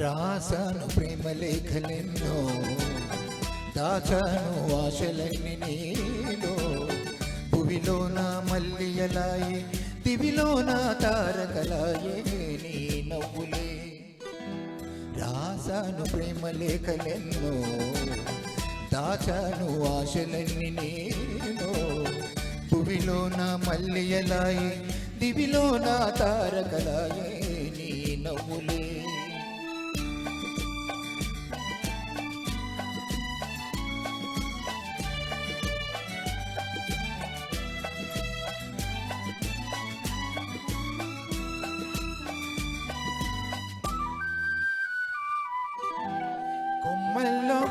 రాసాను ప్రేమ లేఖలెన్నో దాచాను ఆశలన్నీ నీలో. భువిలో నా మల్లియలాయే దివిలో నా తారకలాయే నీ నవ్వులే. రాసాను ప్రేమ లేఖలెన్నో దాచాను ఆశలన్నీ నేను భువిలో నా మల్లియలాయే దివిలో నా తారకలాయే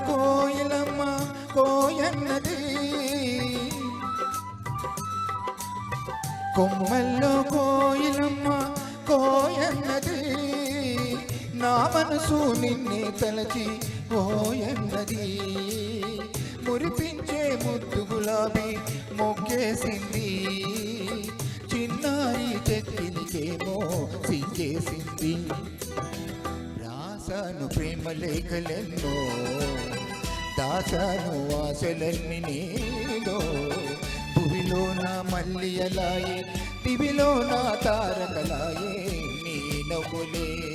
కోయిలమ్మ కోయన్నది. కొమ్మల్లో కోయిలమ్మ కోయన్నది. నా మనసు నిన్నే తలచి ఓయన్నది మురిపించే ముద్దు గులాబీ మొగ్గేసింది చిన్నారి చెక్కిలికేమో సిగ్గేసింది రాసాను ప్రేమ లేఖలెన్నో. దాచాను ఆశలన్నీ నీలో. భువిలో నా మల్లియలాయే పివిలో నా తారకలాయే నీ నవ్వులే.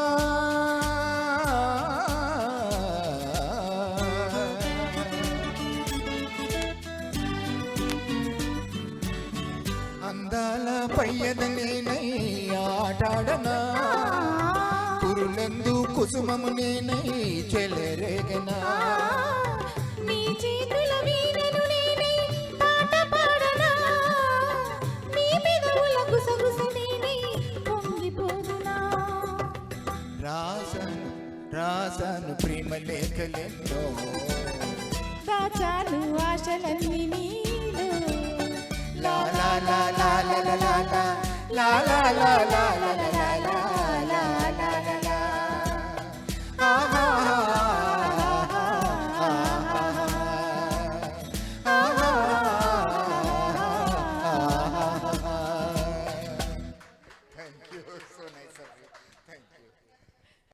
అందాల పయ్యదనే ఆటాడనా? కురులందు కుసుమము నేనై చెలరేగనా? రాసను రాసను ప్రేమ లేఖలెన్నో. దాచాను ఆశలన్నీ la la la la la.